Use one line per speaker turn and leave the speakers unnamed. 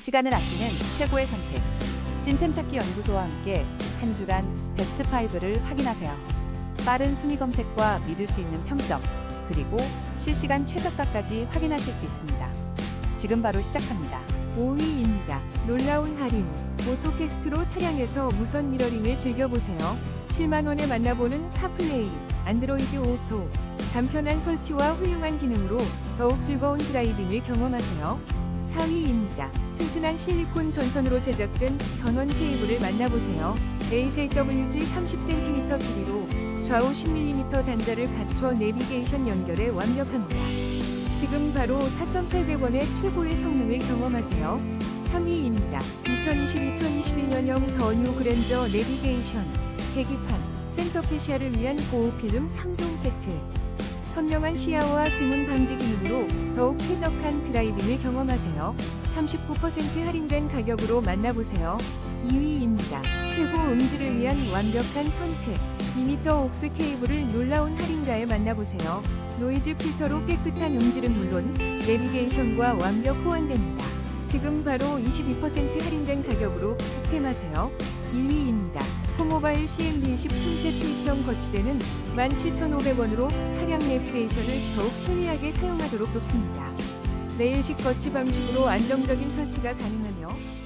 시간을 아끼는 최고의 선택. 찐템 찾기 연구소와 함께 한 주간 베스트 5를 확인하세요. 빠른 순위 검색과 믿을 수 있는 평점, 그리고 실시간 최저가까지 확인하실 수 있습니다. 지금 바로 시작합니다.
5위입니다. 놀라운 할인. 오토캐스트로 차량에서 무선 미러링을 즐겨보세요. 7만원에 만나보는 카플레이, 안드로이드 오토. 간편한 설치와 훌륭한 기능으로 더욱 즐거운 드라이빙을 경험하세요. 4위입니다. 튼튼한 실리콘 전선으로 제작된 전원 케이블을 만나보세요. AZWG 30cm 길이로 좌우 10mm 단자를 갖춰 내비게이션 연결에 완벽합니다. 지금 바로 4,800원의 최고의 성능을 경험하세요. 3위입니다. 2020-2021년형 더 뉴 그랜저 내비게이션 계기판 센터 페시아를 위한 고급 필름 3종 세트 선명한 시야와 지문 방지 기능으로 더욱 쾌적한 드라이빙을 경험하세요. 39% 할인된 가격으로 만나보세요. 2위입니다. 최고 음질을 위한 완벽한 선택 2m 옥스 케이블을 놀라운 할인가에 만나보세요. 노이즈 필터로 깨끗한 음질은 물론 내비게이션과 완벽 호환됩니다. 지금 바로 22% 할인된 가격으로 득템하세요. 1위입니다. 포모바일 CMB10 틈새 투입형 거치대는 17,500원으로 차량 내비게이션을 더욱 편리하게 사용하도록 돕습니다. 레일식 거치 방식으로 안정적인 설치가 가능하며